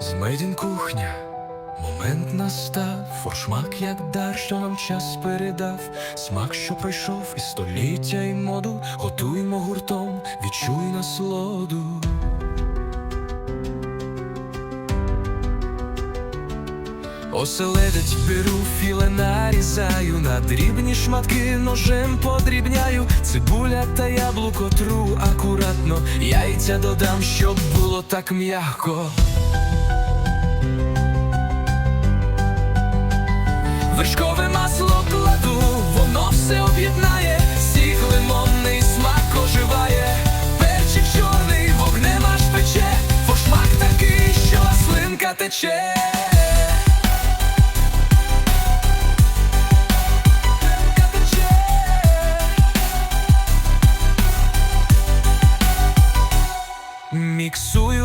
Змедін кухня, момент настав, форшмак, як дар, що нам час передав, смак, що пройшов і століття, і моду, готуймо гуртом, відчуй насолоду. Оселедець беру, філе нарізаю, на дрібні шматки ножем подрібняю, цибуля та яблуко тру акуратно, яйця додам, щоб було так м'яко. Вершкове масло кладу, воно все об'єднає, сік лимонний смак оживає, перчик чорний, вогнем аж пече, фошмак такий, що слинка тече.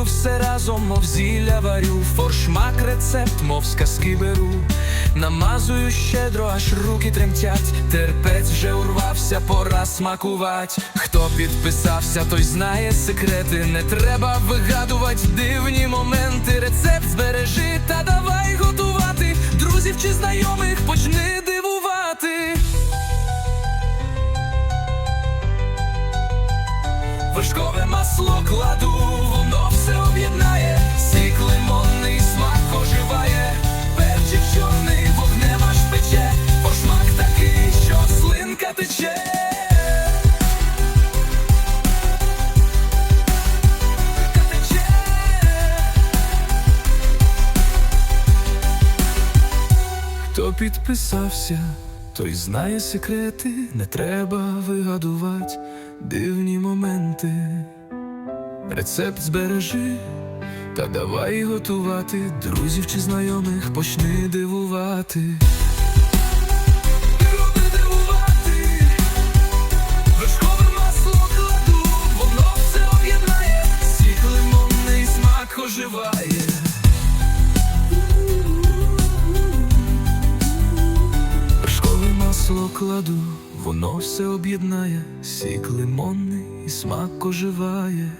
Все разом, мов зілля варю, форшмак рецепт, мов з казки беру, намазую щедро, аж руки тремтять, терпець вже урвався, пора смакувать. Хто підписався, той знає секрети. Не треба вигадувати дивні моменти. Рецепт збережи та давай готувати. Друзів чи знайомих почни дивувати. Вершкове масло кладу, Хто підписався, той знає секрети, не треба вигадувати дивні моменти. Рецепт збережи, та давай готувати, друзів чи знайомих почни дивувати. Кладу, воно все об'єднає, сік лимонний і смак оживає.